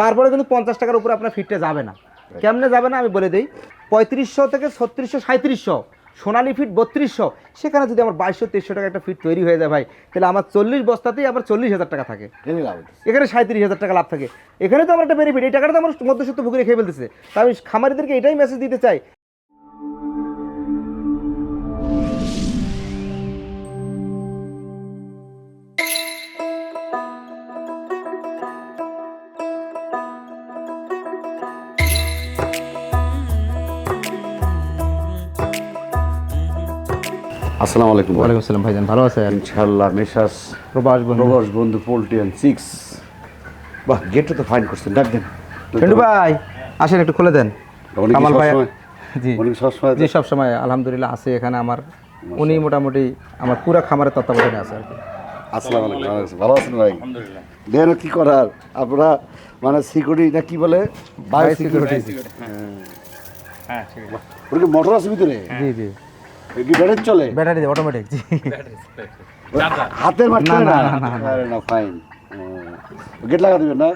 তারপরে কিন্তু পঞ্চাশ টাকার উপরে আপনার ফিটটা যাবে না। কেমনে যাবে না আমি বলে দিই? পঁয়ত্রিশশো থেকে ছত্রিশশো সাঁত্রিশশো সোনালি ফিট বত্রিশশো সেখানে যদি আমার বাইশশো তেইশশো টাকা একটা ফিট তৈরি হয়ে যায় ভাই তাহলে আমার চল্লিশ বস্তাতেই আমার চল্লিশ হাজার টাকা থাকে। এখানে সাঁত্রিশ হাজার টাকা লাভ থাকে। এখানে তো আমার একটা বেনিফিট এই টাকাটা তো আমার মধ্যসত্ত্ব ভুগিয়ে খেয়ে ফেলতেছে। তা আমি খামারিদেরকে এটাই মেসেজ দিতে চাই। আসসালামু আলাইকুম ভাই। ওয়ালাইকুম আসসালাম ভাইজান ভালো আছেন? ইনশাআল্লাহ মেসাস প্রবাস বন্ধু। প্রবাস বন্ধু পোল্ট্রি অ্যান্ড সিক্স বাহ গেটটা তো ফাইন করছেন ডাক দেন। ফেন্ডু ভাই আসেন একটু খুলে দেন। কামাল ভাই সবসময়- জি। সবসময় জি সব সময় আলহামদুলিল্লাহ আছে এখানে আমার। উনি মোটামুটি আমার পুরো খামারের তত্ত্বাবধানে আছে আর কি। আসসালামু আলাইকুম ভালো আছেন? ভালো আছেন ভাই? দেন কি করার? আপনারা মানে সিকিউরিটি না কি বলে? বাই সিকিউরিটি ওর কি মোটর আছে ভিতরে? জি জি। কি ব্যাটারি চলে? ব্যাটারি অটোমেটিক জি। হাতের মাঠ না, না, না? না, না, আরে না ফাইন গেট লাগা দিবেন না?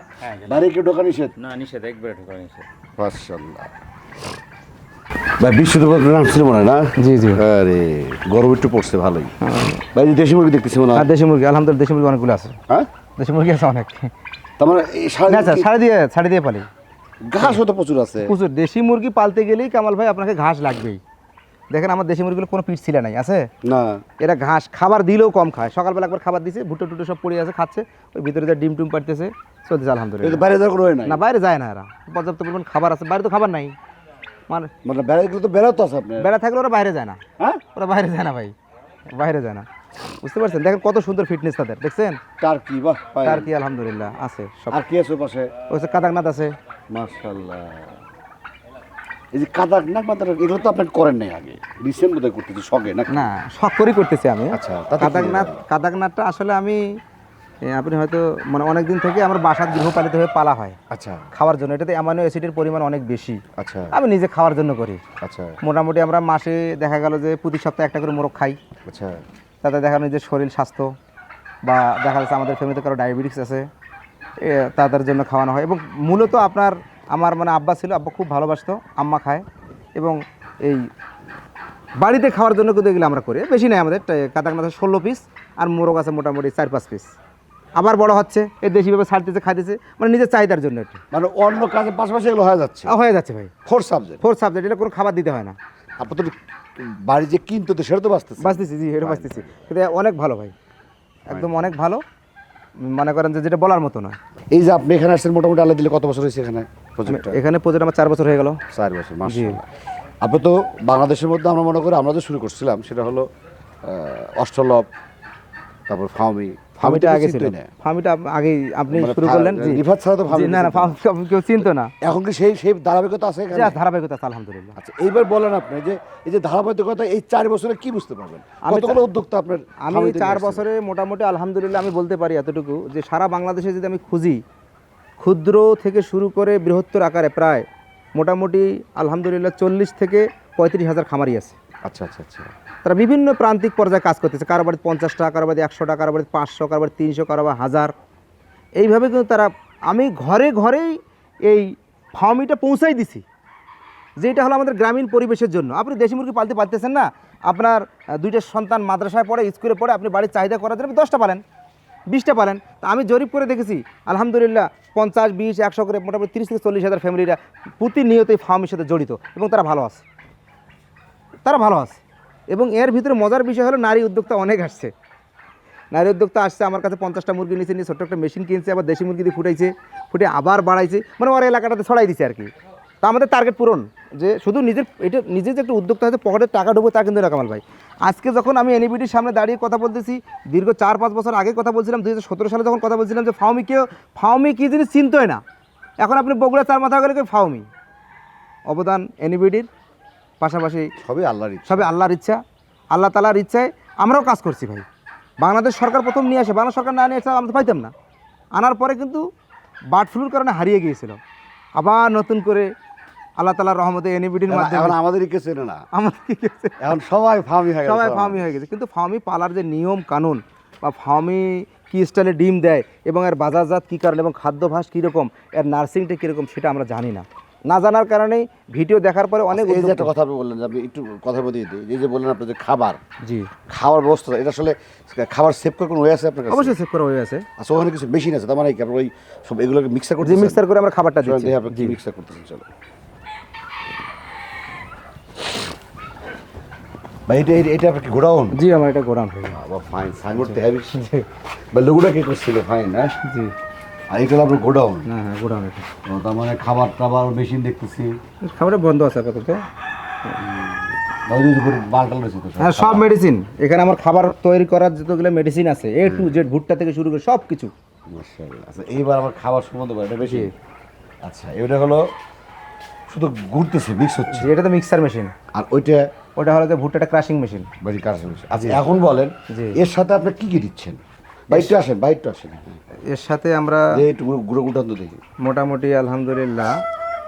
বাইরে কেউ ঢোকা নিষেধ? না নিষেধ একবারে ঢোকা নিষেধ। মাশাআল্লাহ। ভাই বিশুদ্ধ নাম ছিল মনে না? জি জি। আরে গরম একটু পড়ছে ভালোই। ভাই এই দেশি মুরগি দেখতেছি মনে আর হয় দেশি মুরগি আলহামদুলিল্লাহ দেশি মুরগি অনেকগুলো আছে। হ্যাঁ? দেশি মুরগি আছে অনেক। তার মানে না স্যার ছাড়ে দিয়ে ছাড়ে দিয়ে পালি। ঘাস হতে প্রচুর আছে। প্রচুর। দেশি মুরগি পালতে গেলেই কামাল ভাই আপনাকে ঘাস লাগবেই। দেখেন আমার দেশি মুরগিগুলো কোনো পিঠ ছিল নাই আছে? না। এরা ঘাস খাবার দিলেও কম খায়। সকালবেলা একবার খাবার দিছে ভুট্টো টুটো সব পড়ে আছে খাচ্ছে। ওই ভিতরে যা ডিম টুম পাড়তেছে চলতেছে আলহামদুলিল্লাহ। বাইরে যাওয়ার কোনো হয় নাই? না বাইরে যায় না এরা। পর্যাপ্ত পরিমাণ খাবার আছে বাইরে তো খাবার নাই। মানে মানে বেড়া গেলে তো বেড়াও তো আছে আপনার। বেড়া থাকলে ওরা বাইরে যায় না। হ্যাঁ? ওরা বাইরে যায় না ভাই। বাইরে যায় না। বুঝতে পারছেন? দেখেন কত সুন্দর ফিটনেস তাদের দেখছেন? তার কি বাহ। তার কি আলহামদুলিল্লাহ আছে সব। আর কি আছে পাশে ওই কাদাকনাথ আছে। মাশাআল্লাহ। এই যে কাদাক না মাথার এগুলো তো আপনি করেন নাই আগে। রিসেন্ট বোধহয় করতেছি শখে না না শখ করেই করতেছি আমি। আচ্ছা, কাদাকনাথ কাদাকনাথটা আসলে আমি আপনি হয়তো মানে অনেক দিন থেকে আমার বাসার গৃহপালিত হয়ে পালা হয়। আচ্ছা। খাওয়ার জন্য। এটাতে অ্যামাইনো অ্যাসিডের পরিমাণ অনেক বেশি। আচ্ছা। আমি নিজে খাওয়ার জন্য করি। আচ্ছা। মোটামুটি আমরা মাসে দেখা গেল যে প্রতি সপ্তাহে একটা করে মোরগ খাই। আচ্ছা। তাতে দেখা নিজের শরীর স্বাস্থ্য বা দেখা যাচ্ছে আমাদের ফ্যামিলিতে কারও ডায়াবেটিস আছে তাদের জন্য খাওয়ানো হয়। এবং মূলত আপনার আমার মানে আব্বা ছিল আব্বা খুব ভালোবাসতো আম্মা খায়। এবং এই বাড়িতে খাওয়ার জন্য কিন্তু এগুলো আমরা করি। বেশি নেই আমাদের কাতাক কাতাকনাথ ষোলো পিস আর মোরগ আছে মোটামুটি চার পাঁচ পিস আবার বড় হচ্ছে এই দেশিভাবে ছাড়তেছে খাইতেছে মানে নিজের চাহিদার জন্য একটু মানে অন্য কাজের পাশাপাশি এগুলো হয়ে যাচ্ছে? হয়ে যাচ্ছে ভাই। ফোর সাবজেক্ট ফোর সাবজেক্ট এটা কোনো খাবার দিতে হয় না। আপাতত বাড়ি যে কিনতে তো সেটা তো বাঁচতেছে। বাঁচতেছি জি এটা বাঁচতেছি। কিন্তু অনেক ভালো ভাই একদম অনেক ভালো। মনে করেন যে যেটা বলার মতো নয়। এই যে আপনি এখানে আসছেন মোটামুটি আলাদা দিলে কত বছর হয়েছে এখানে প্রজেক্টটা এখানে প্রজেক্ট আমার চার বছর হয়ে গেল। চার বছর মাসাআল্লাহ আপনি তো বাংলাদেশের মধ্যে আমরা মনে করি আমরা যে শুরু করছিলাম সেটা হলো অষ্টলভ তারপর ফার্মি ফার্মিটা আগে ছিল ফার্মিটা আগে আপনি মানে শুরু করলেন? জি রিফাত ছাড়া তো ফার্মি না না ফার্ম কেউ চিনতো না। এখন কি সেই সেই ধারাবাহিকতা আছে এখানে? ধারাবাহিকতা আছে, আলহামদুলিল্লাহ। আচ্ছা এইবার বলেন আপনি যে এই যে ধারাবাহিকতা এই চার বছরে কি বুঝতে পারবেন? কতগুলো উদ্যোক্তা আপনার আমি চার বছরে মোটামুটি আলহামদুলিল্লাহ আমি বলতে পারি এতটুকু যে সারা বাংলাদেশে যদি আমি খুঁজি ক্ষুদ্র থেকে শুরু করে বৃহত্তর আকারে প্রায় মোটামুটি আলহামদুলিল্লাহ চল্লিশ থেকে পঁয়ত্রিশ হাজার খামারি আছে। আচ্ছা আচ্ছা আচ্ছা। তারা বিভিন্ন প্রান্তিক পর্যায়ে কাজ করতেছে। কারও বাড়িতে পঞ্চাশ টাকা, কারও বাড়িতে একশো টাকা, কারও বাড়িতে পাঁচশো, কারও বাড়িতে তিনশো, কারও বা হাজার। এইভাবে কিন্তু তারা, আমি ঘরে ঘরেই এই ফার্মিটা পৌঁছাই দিছি। যেটা হলো আমাদের গ্রামীণ পরিবেশের জন্য। আপনি দেশি মুরগি পালতে পারতেছেন না, আপনার দুইটা সন্তান মাদ্রাসায় পড়ে, স্কুলে পড়ে, আপনি বাড়ির চাহিদা করার জন্য দশটা পালেন, বিশটা পালেন। তা আমি জরিপ করে দেখেছি, আলহামদুলিল্লাহ পঞ্চাশ, বিশ, একশো করে মোটামুটি তিরিশ থেকে চল্লিশ হাজার ফ্যামিলিরা প্রতিনিয়ত এই ফার্মের সাথে জড়িত এবং তারা ভালো আছে। তারা ভালো আছে। এবং এর ভিতরে মজার বিষয় হলো নারী উদ্যোক্তা অনেক আসছে। নারী উদ্যোক্তা আসছে, আমার কাছে পঞ্চাশটা মুরগি নিয়েছে, নিয়ে ছোট্ট একটা মেশিন কিনছে, আবার দেশি মুরগি দিয়ে ফুটাইছে, ফুটে আবার বাড়াইছে মানে ওর এলাকাটাতে ছড়াই দিছে আর কি। তা আমাদের টার্গেট পূরণ, যে শুধু নিজের, এটা নিজে যে একটা উদ্যোক্তা হচ্ছে পকেটে টাকা ঢুকবে তা কিন্তু না কামাল ভাই। আজকে যখন আমি এনইবিটির সামনে দাঁড়িয়ে কথা বলতেছি, দীর্ঘ চার পাঁচ বছর আগে কথা বলছিলাম দু হাজার সতেরো সালে যখন কথা বলছিলাম যে ফাউমি কেউ ফাউমি কী জিনিস চিনতই না। এখন আপনি বগুড়া চার মাথা কেউ ফাউমি অবদান এনইবিডির পাশাপাশি সবই আল্লাহর ইচ্ছা। সবে আল্লাহর ইচ্ছা আল্লাহ তালার ইচ্ছায় আমরাও কাজ করছি ভাই। বাংলাদেশ সরকার প্রথম নিয়ে আসে বাংলা সরকার না নিয়ে আসে আমরা তো পাইতাম না। আনার পরে কিন্তু বার্ড ফ্লুর কারণে হারিয়ে গিয়েছিল। আবার নতুন করে আল্লাহ তালার রহমতে এনইবিডির এখন- এখন মাধ্যমে আমাদেরই কেউ চেনে না। আমাদের এখন সবাই ফার্মি হয়ে গেছে সবাই ফার্মি হয়ে গেছে। কিন্তু ফার্মি পালার যে নিয়ম কানুন বা ফার্মি কী স্টাইলে ডিম দেয় এবং এর বাজারজাত কী কারণে এবং খাদ্যাভাস কীরকম এর নার্সিংটা কীরকম সেটা আমরা জানি না। না জানার কারণেই ভিডিও দেখার পরে অনেক এই যে একটা কথা আপনি বললেন যে আপনি একটু কথা বলে দিই। এই যে বললেন আপনার যে খাবার জি। খাবার ব্যবস্থা এটা আসলে খাবার সেভ করার কোনো ওয়ে আছে আপনার কাছে? অবশ্যই সেভ করা হয়ে আছে। আচ্ছা ওখানে কিছু মেশিন আছে তার মানে কি আপনার ওই সব এগুলোকে মিক্সার করতে মিক্সার করে আমরা খাবারটা দিচ্ছি। আপনি মিক্সার করতেছেন চলো ভাই এটা এটা- আপনার কি গোডাউন? জি আমার এটা বাবা ফাইন সাইনবোর্ড দেখাবি বা লোগোটা কে করছিল? ফাইন হ্যাঁ? জি। আর এটা হলো আপনার গোডাউন। হ্যাঁ হ্যাঁ গোরাম এটা। তার মানে খাবার টাবার মেশিন দেখতেছি। খাবারটা বন্ধ আছে আপাতত। হ্যাঁ সব মেডিসিন এখানে আমার খাবার তৈরি করার যতগুলো মেডিসিন আছে এ টু জেড ভুট্টা থেকে শুরু করে সব কিছু আচ্ছা এইবার আমার খাবার সম্বন্ধে এটা বেশি? আচ্ছা এটা হলো শুধু ঘুরতেছে মিক্স হচ্ছে। এটা তো মিক্সার মেশিন আর ওইটা ওটা হলো যে ভুট্টাটা ক্রাশিং মেশিন কাজ হচ্ছে আচ্ছা এখন বলেন জি। এর সাথে আপনি কি কি দিচ্ছেন? বাইরটা আসেন বাইরটা আসেন এর সাথে আমরা একটু গুঁড়ো গুঁড়ো দেখি। মোটামুটি আলহামদুলিল্লাহ।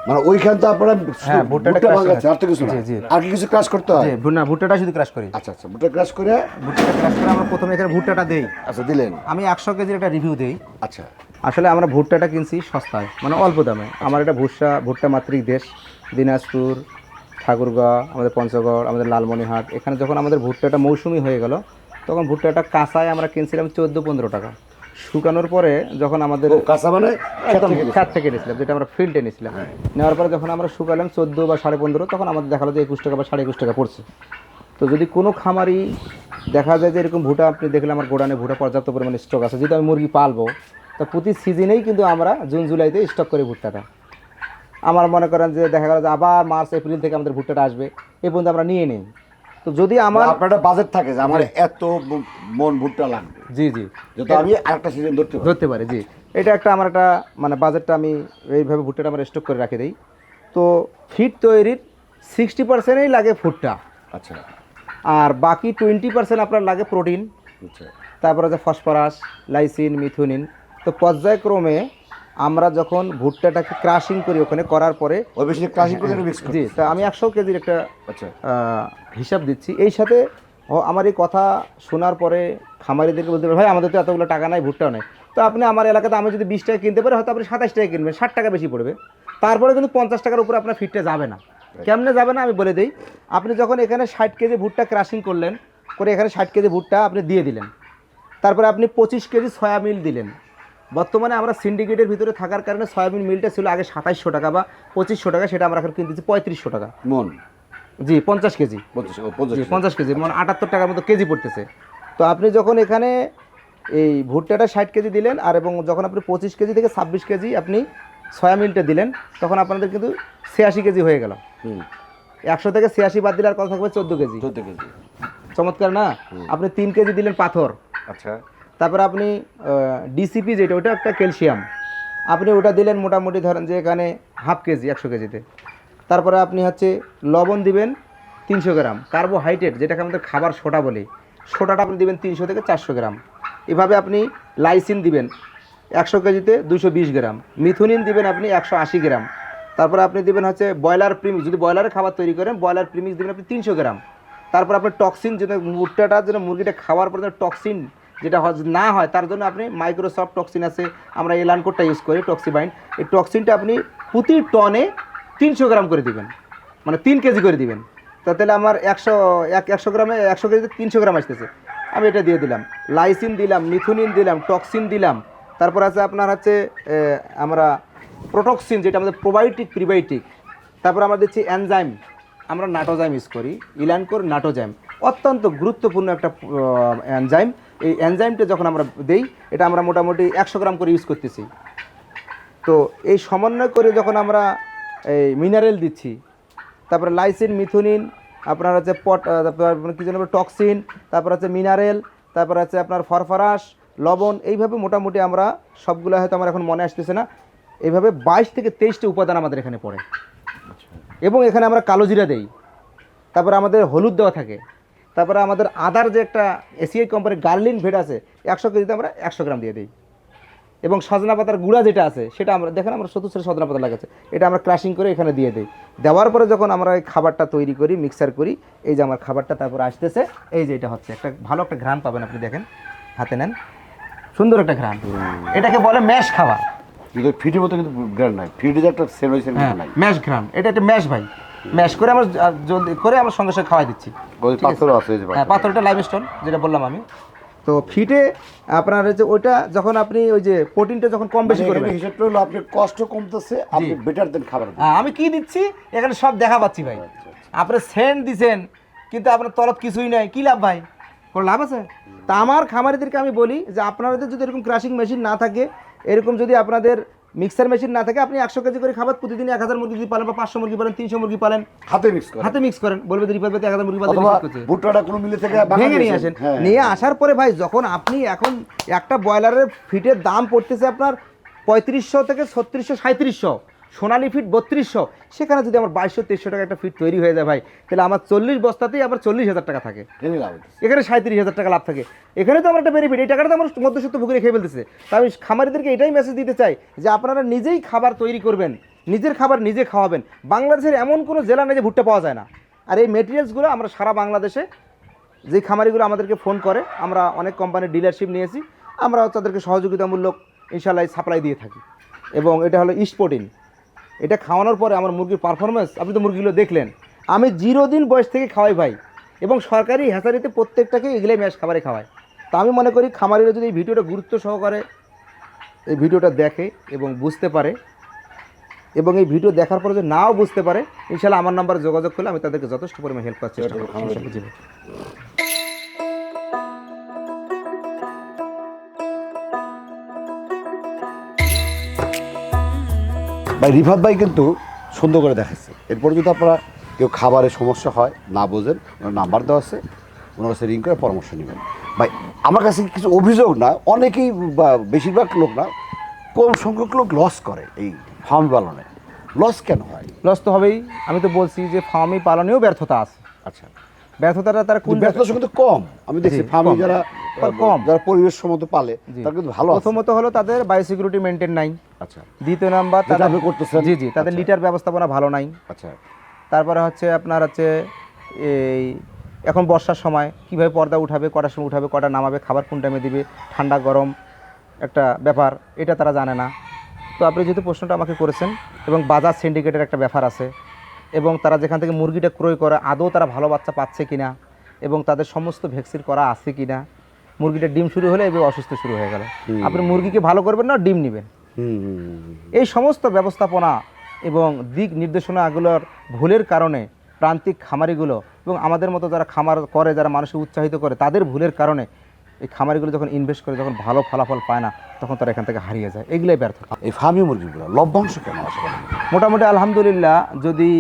মানে আপনারা হ্যাঁ, ভুট্টাটা আর তো কিছু না। জি, জি। আর কি কিছু ক্রাশ করতে হয়? ভু- না ভুট্টাটা শুধু ক্রাশ করি। আচ্ছা আচ্ছা ভুট্টা ক্রাশ করে? ভুট্টাটা ক্রাশ করে আমরা প্রথমে এখানে ভুট্টাটা দেই। আচ্ছা দিলেন। আমি একশো কেজির একটা রিভিউ দেই। আচ্ছা। আসলে আমরা ভুট্টাটা কিনছি সস্তায় মানে অল্প দামে। আমার এটা ভুট্টা ভুট্টা মাতৃক দেশ দিনাজপুর ঠাকুরগাঁও আমাদের পঞ্চগড় আমাদের লালমনিহাট এখানে যখন আমাদের ভুট্টাটা মৌসুমি হয়ে গেল তখন ভুট্টাটা কাঁচায় আমরা কিনছিলাম চোদ্দ পনেরো টাকা। শুকানোর পরে যখন আমাদের কাঁচা মানে খেত থেকে নিয়েছিলাম। যেটা আমরা ফিল্ডে নিয়েছিলাম। নেওয়ার পরে যখন আমরা শুকালাম চোদ্দ বা সাড়ে পনেরো তখন আমাদের দেখাল যে একুশ টাকা বা সাড়ে একুশ টাকা পড়ছে। তো যদি কোনো খামারি দেখা যায় যে এরকম ভুটা আপনি দেখলে আমার গোডানে ভুটা পর্যাপ্ত পরিমাণে স্টক আছে যেহেতু আমি মুরগি পালবো তো প্রতি সিজনেই কিন্তু আমরা জুন জুলাইতে স্টক করি ভুট্টাটা। আমার মনে করেন যে দেখা গেল যে আবার মার্চ এপ্রিল থেকে আমাদের ভুট্টাটা আসবে এ পর্যন্ত আমরা নিয়ে নিই। তো যদি আমার আপনার একটা বাজেট থাকে যে আমার এত মন ভুট্টা লাগবে। জি জি। যাতে আমি আরেকটা সিজন ধরতে পারি। ধরতে পারে জি। এটা একটা আমার একটা মানে বাজেটটা আমি এইভাবে ভুট্টাটা আমার স্টক করে রাখে দিই। তো ফিট তৈরির সিক্সটি পার্সেন্টই লাগে ভুট্টা। আচ্ছা। আর বাকি টোয়েন্টি পার্সেন্ট আপনার লাগে প্রোটিন আচ্ছা। তারপরে যে ফসফরাস লাইসিন মিথুনিন তো পর্যায়ক্রমে আমরা যখন ভুট্টাটাকে ক্রাশিং করি ওখানে করার পরে বেশি করে মিক্স জি তা আমি একশো কেজির একটা আচ্ছা। হিসাব দিচ্ছি। এই সাথে ও আমার এই কথা শোনার পরে খামারিদেরকে বলতে পারে ভাই আমাদের তো এতগুলো টাকা নাই ভুট্টাও নেই। তো আপনি আমার এলাকাতে আমি যদি বিশ টাকা কিনতে পারি হয়তো আপনি সাতাশ টাকা কিনবেন ষাট টাকা বেশি পড়বে। তারপরে কিন্তু পঞ্চাশ টাকার উপরে আপনার ফিটটা যাবে না। কেমনে যাবে না আমি বলে দিই আপনি যখন এখানে ষাট কেজি ভুট্টা ক্রাশিং করলেন করে এখানে ষাট কেজি ভুট্টা আপনি দিয়ে দিলেন। তারপরে আপনি পঁচিশ কেজি সয়াবিন দিলেন। বর্তমানে আমরা সিন্ডিকেটের ভিতরে থাকার কারণে সয়াবিন মিলটা ছিল আগে সাতাইশশো টাকা বা পঁচিশশো টাকা সেটা আমরা এখন কিনতেছি পঁয়ত্রিশশো টাকা। মন? জি পঞ্চাশ কেজি। পঞ্চাশ কেজি। মানে আটাত্তর টাকার মতো কেজি পড়তেছে। তো আপনি যখন এখানে এই ভুট্টাটা ষাট কেজি দিলেন আর এবং যখন আপনি পঁচিশ কেজি থেকে ছাব্বিশ কেজি আপনি সয়া মিলটা দিলেন তখন আপনাদের কিন্তু ছিয়াশি কেজি হয়ে গেল। একশো থেকে ছিয়াশি বাদ দিলে আর কত থাকবে চোদ্দ কেজি। চোদ্দ কেজি। চমৎকার না? আপনি তিন কেজি দিলেন পাথর। আচ্ছা। তারপরে আপনি ডিসিপি যেটা, ওটা একটা ক্যালসিয়াম আপনি ওটা দিলেন মোটামুটি ধরেন যে এখানে হাফ কেজি, একশো কেজিতে। তারপরে আপনি হচ্ছে লবণ দিবেন তিনশো গ্রাম। কার্বোহাইড্রেট যেটাকে আমাদের খাবার সোটা বলি সোটাটা আপনি দিবেন তিনশো থেকে চারশো গ্রাম। এভাবে আপনি লাইসিন দিবেন একশো কেজিতে দুশো বিশ গ্রাম। মিথুনিন দিবেন আপনি একশো আশি গ্রাম। তারপরে আপনি দিবেন হচ্ছে ব্রয়লার প্রিমিক্স, যদি ব্রয়লারের খাবার তৈরি করেন, ব্রয়লার প্রিমিক্স দিবেন আপনি তিনশো গ্রাম। তারপর আপনার টক্সিন যেটা যেন মুরগিটা খাওয়ার পর টক্সিন যেটা না হয়, তার জন্য আপনি মাইক্রোসফট টক্সিন আছে, আমরা এলান কোডটা ইউজ করি টক্সিবাইন এই টক্সিনটা আপনি প্রতি টনে তিনশো গ্রাম করে দিবেন। মানে তিন কেজি করে দিবেন। তাহলে আমার একশো, এক, একশো গ্রামে, একশো কেজিতে তিনশো গ্রাম আসতেছে। আমি এটা দিয়ে দিলাম। লাইসিন দিলাম মিথুনিন দিলাম টক্সিন দিলাম। তারপর আছে আপনার হচ্ছে আমরা প্রোটক্সিন যেটা আমাদের প্রোবায়োটিক প্রিবায়োটিক তারপর আমরা দিচ্ছি এনজাইম আমরা নাটোজাইম ইউজ করি। ইলানকোর নাটোজাইম অত্যন্ত গুরুত্বপূর্ণ একটা এনজাইম এই এনজাইমটা যখন আমরা দেই এটা আমরা মোটামুটি একশো গ্রাম করে ইউজ করতেছি। তো এই সমন্বয় করে যখন আমরা এই মিনারেল দিচ্ছি তারপরে লাইসিন মিথুনিন আপনার হচ্ছে পট কী যেন টক্সিন তারপর হচ্ছে মিনারেল তারপর হচ্ছে আপনার ফরফরাস লবণ এইভাবে মোটামুটি আমরা সবগুলো হয়তো আমার এখন মনে আসতেছে না। এইভাবে বাইশ থেকে তেইশটি উপাদান আমাদের এখানে পড়ে। এবং এখানে আমরা কালো জিরা দেই। তারপরে আমাদের হলুদ দেওয়া থাকে। তারপরে আমাদের আদার যে একটা এসিআই কোম্পানির গার্লিন ভেট আছে একশো কেজিতে আমরা একশো গ্রাম দিয়ে দিই। এবং সজনা পাতার গুঁড়া যেটা আছে সেটা আমরা দেখেন আমরা চতুর্থ সজনা পাতা লাগাচ্ছে এটা আমরা ক্রাশিং করে এখানে দিয়ে দিই। দেওয়ার পরে যখন আমরা এই খাবারটা তৈরি করি মিক্সার করি এই যে আমার খাবারটা তারপর আসতেছে এই যে এটা হচ্ছে একটা ভালো একটা ঘ্রাণ পাবেন আপনি দেখেন হাতে নেন। সুন্দর একটা ঘ্রাণ। এটাকে বলে ম্যাশ খাওয়া। কিন্তু ফিটের মতো কিন্তু নাই ফিটে একটা নাই। ম্যাশ ঘ্রাণ। এটা একটা ম্যাশ ভাই। ম্যাশ করে আমরা জলদি করে আমরা সঙ্গে সঙ্গে খাওয়াই দিচ্ছি। ওই ঠিক আছে। পাথরও আছে এই যে হ্যাঁ পাথরটা। লাইম স্টোন যেটা বললাম আমি। তো ফিটে আপনার হচ্ছে ওইটা যখন আপনি ওই যে প্রোটিনটা যখন কম বেশি মানে করবেন। হিসাবটা হলো আপনার কষ্ট কমতেছে আপনি বেটার দেন খাবার হ্যাঁ, আমি কি দিচ্ছি? এখানে সব দেখা পাচ্ছি ভাই। আপনি সেন্ট দিছেন কিন্তু আপনার তরফ কিছুই নাই। কি লাভ ভাই? কোনো লাভ আছে? তা আমার খামারিদেরকে আমি বলি যে আপনাদের যদি এরকম ক্রাশিং মেশিন না থাকে এরকম যদি আপনাদের মিক্সার মেশিন না থাকে আপনি একশো কেজি করে খাবার প্রতিদিন এক হাজার মুরগি যদি পালেন বা পাঁচশো মুরগি পালেন তিনশো মুরগি পালেন। হাতে মিক্স করেন। হাতে মিক্স করেন বলবে রিপার পেতে এক হাজার মুরগি পালেন ভুট্টাটা কোনো মিলে থেকে ভেঙে নিয়ে আসেন। হ্যাঁ। নিয়ে আসার পরে ভাই যখন আপনি এখন একটা ব্রয়লারের ফিটের দাম পড়তেছে আপনার পঁয়ত্রিশশো থেকে ছত্রিশশো সাঁত্রিশশো সোনালি ফিট বত্রিশশো সেখানে যদি আমার বাইশশো তেইশশো টাকা একটা ফিট তৈরি হয়ে যায় ভাই তাহলে আমার চল্লিশ বস্তাতেই আমার চল্লিশ হাজার টাকা থাকে। এখানে সাঁত্রিশ হাজার টাকা লাভ থাকে। এখানে তো আমার একটা বেনিফিট এই টাকাটা তো আমার মধ্যসত্ত্ব ভুগিয়ে খেয়ে ফেলতেছে। তাই আমি খামারিদেরকে এটাই মেসেজ দিতে চাই যে আপনারা নিজেই খাবার তৈরি করবেন নিজের খাবার নিজে খাওয়াবেন। বাংলাদেশের এমন কোনো জেলা নেই যে ভুট্টা পাওয়া যায় না। আর এই মেটেরিয়ালসগুলো আমরা সারা বাংলাদেশে যে খামারিগুলো আমাদেরকে ফোন করে আমরা অনেক কোম্পানির ডিলারশিপ নিয়েছি আমরা তাদেরকে সহযোগিতামূলক ইনশাল্লাহ সাপ্লাই দিয়ে থাকি। এবং এটা হলো ইস্পোর্টিন এটা খাওয়ানোর পরে আমার মুরগির পারফরমেন্স আপনি তো মুরগিগুলো দেখলেন। আমি জিরো দিন বয়স থেকে খাওয়াই ভাই। এবং সরকারি হ্যাচারিতে প্রত্যেকটাকে এগুলোই ম্যাশ খাবারে খাওয়ায়। তো আমি মনে করি খামারিরা যদি এই ভিডিওটা গুরুত্ব সহকারে এই ভিডিওটা দেখে এবং বুঝতে পারে এবং এই ভিডিও দেখার পরে যদি নাও বুঝতে পারে ইনশাল্লাহ আমার নাম্বারে যোগাযোগ করলে আমি তাদেরকে যথেষ্ট পরিমাণে হেল্প করার চেষ্টা করব। ভাই। রিফাত ভাই কিন্তু সুন্দর করে দেখাচ্ছে এরপর যদি আপনারা কেউ খাবারের সমস্যা হয় না বোঝেন ওনার নাম্বার দেওয়া আছে ওনার কাছে রিং করে পরামর্শ নেবেন। ভাই আমার কাছে কিছু অভিযোগ না অনেকেই বা বেশিরভাগ লোক না কম সংখ্যক লোক লস করে এই ফার্ম পালনে। লস কেন হয়? লস তো হবেই আমি তো বলছি যে ফার্মি পালনেও ব্যর্থতা আছে। আচ্ছা। ব্যর্থতাটা তারা কোন ব্যর্থতা কিন্তু কম। আমি দেখছি ফার্মে যারা কম। যারা পরিবেশ সম্মত পালে। তারা কিন্তু ভালো প্রথমত হলো তাদের বায়োসিকিউরিটি মেনটেন নাই আচ্ছা দ্বিতীয় নাম্বার আপনি করতেছেন। জি জি তাদের আচ্ছা। লিটার ব্যবস্থাপনা ভালো নাই আচ্ছা তারপরে হচ্ছে আপনার হচ্ছে এই এখন বর্ষার সময় কীভাবে পর্দা উঠাবে কটার সময় উঠাবে কটা নামাবে খাবার কোন টাইমে দিবে ঠান্ডা গরম একটা ব্যাপার এটা তারা জানে না তো আপনি যেহেতু প্রশ্নটা আমাকে করেছেন এবং বাজার সিন্ডিকেটের একটা ব্যাপার আছে এবং তারা যেখান থেকে মুরগিটা ক্রয় করে আদৌ তারা ভালো বাচ্চা পাচ্ছে কিনা এবং তাদের সমস্ত ভ্যাকসিন করা আছে কিনা মুরগিটা ডিম শুরু হলে এবার অসুস্থ শুরু হয়ে গেল। আপনি মুরগিকে ভালো করবেন না ডিম নেবেন। এই সমস্ত ব্যবস্থাপনা এবং দিক নির্দেশনাগুলোর ভুলের কারণে প্রান্তিক খামারিগুলো এবং আমাদের মতো যারা খামার করে যারা মানুষকে উৎসাহিত করে তাদের ভুলের কারণে এই খামারিগুলো যখন ইনভেস্ট করে যখন ভালো ফলাফল পায় না তখন তারা এখান থেকে হারিয়ে যায়। এগুলোই ব্যর্থ। এই ফার্মি মুরগিগুলো লভ্যাংশ কেন আসে মোটামুটি আলহামদুলিল্লাহ যদি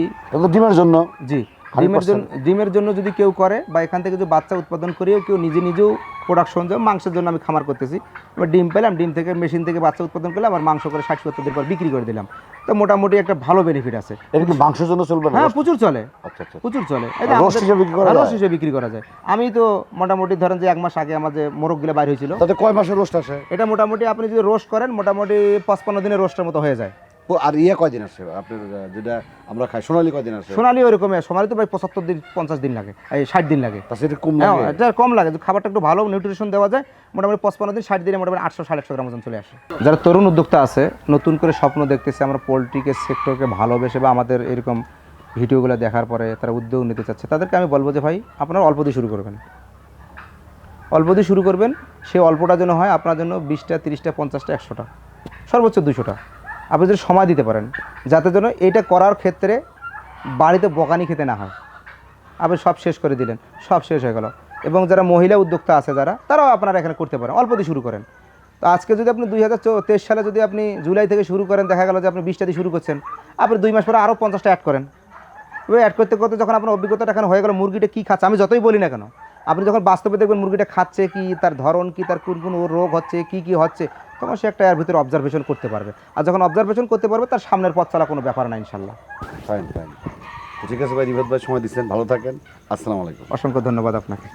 ডিমের জন্য। জি। ডিমের জন্য ডিমের জন্য যদি কেউ করে বা এখান থেকে যদি বাচ্চা উৎপাদন করেও কেউ নিজে নিজেও প্রোডাকশন যেমন মাংসের জন্য আমি খামার করতেছি। এবার ডিম পেলাম ডিম থেকে মেশিন থেকে বাচ্চা উৎপাদন করলাম আর মাংস করে ষাট সত্তর দিন পর বিক্রি করে দিলাম। তো মোটামুটি একটা ভালো বেনিফিট আছে। এটা কি মাংসের জন্য চলবে হ্যাঁ প্রচুর চলে। আচ্ছা আচ্ছা। প্রচুর চলে। যে হিসেবে বিক্রি করা হ্যাঁ, যায়? হিসেবে বিক্রি করা যায়। আমি তো মোটামুটি ধরেন যে এক মাস আগে আমার যে মোরগগুলো বাইর হয়েছিল তাতে কয় মাসের রোস্ট আসে? এটা মোটামুটি আপনি যদি রোস্ট করেন মোটামুটি পাঁচপান্ন দিনের রোস্টের মতো হয়ে যায়। আর ইয়ে কয়দিন আসে আপনার যেটা আমরা খাই সোনালি কয়দিন আসে সোনালি ওরকম সোনালি তো ভাই পঁচাত্তর দিন পঞ্চাশ দিন লাগে এই ষাট দিন লাগে। সেটা কম হ্যাঁ লাগে এটা কম লাগে। খাবারটা একটু ভালো নিউট্রিশন দেওয়া যায়। মোটামুটি পঁচপান্ন দিন ষাট দিনে মোটামুটি আটশো সাড়ে আটশো গ্রাম ওজন চলে আসে। যারা তরুণ উদ্যোক্তা আছে নতুন করে স্বপ্ন দেখতেছে আমরা পোলট্রিকে সেক্টরকে ভালোবেসে বা আমাদের এরকম ভিডিওগুলো দেখার পরে তারা উদ্যোগ নিতে চাচ্ছে তাদেরকে আমি বলব যে ভাই আপনারা অল্প দিয়ে শুরু করবেন। অল্প দিয়ে শুরু করবেন সে অল্পটা যেন হয় আপনার জন্য বিশটা তিরিশটা পঞ্চাশটা একশোটা। সর্বোচ্চ দুশোটা। আপনি যদি সময় দিতে পারেন, যাতে যেন এটা করার ক্ষেত্রে বাড়িতে বকানি খেতে না হয়। আপনি সব শেষ করে দিলেন, সব শেষ হয়ে গেল। এবং যারা মহিলা উদ্যোক্তা আছে যারা, তারাও আপনারা এখানে করতে পারেন অল্প শুরু করেন। তো আজকে যদি আপনি দুই হাজার তেইশ সালে যদি আপনি জুলাই থেকে শুরু করেন, দেখা গেল যে আপনি বিশটা দিয়ে শুরু করছেন, আপনি দুই মাস পরে আরও পঞ্চাশটা অ্যাড করেন। ওই অ্যাড করতে করতে যখন আপনার অভিজ্ঞতাটা এখানে হয়ে গেল, মুরগিটা কী খাচ্ছে, আমি যতই বলি না কেন, আপনি যখন বাস্তবে দেখবেন মুরগিটা খাচ্ছে কি, তার ধরন কি, তার কোন কোন রোগ হচ্ছে, কি কি হচ্ছে তখন সে একটা এর ভিতরে অবজারভেশন করতে পারবে। আর যখন অবজারভেশন করতে পারবে তার সামনের পথ চলা কোনো ব্যাপার না ইনশাল্লাহ। ফাইন ফাইন ঠিক আছে ভাই রিভাত ভাই সময় দিচ্ছেন। ভালো থাকেন। আসসালামু আলাইকুম। অসংখ্য ধন্যবাদ আপনাকে।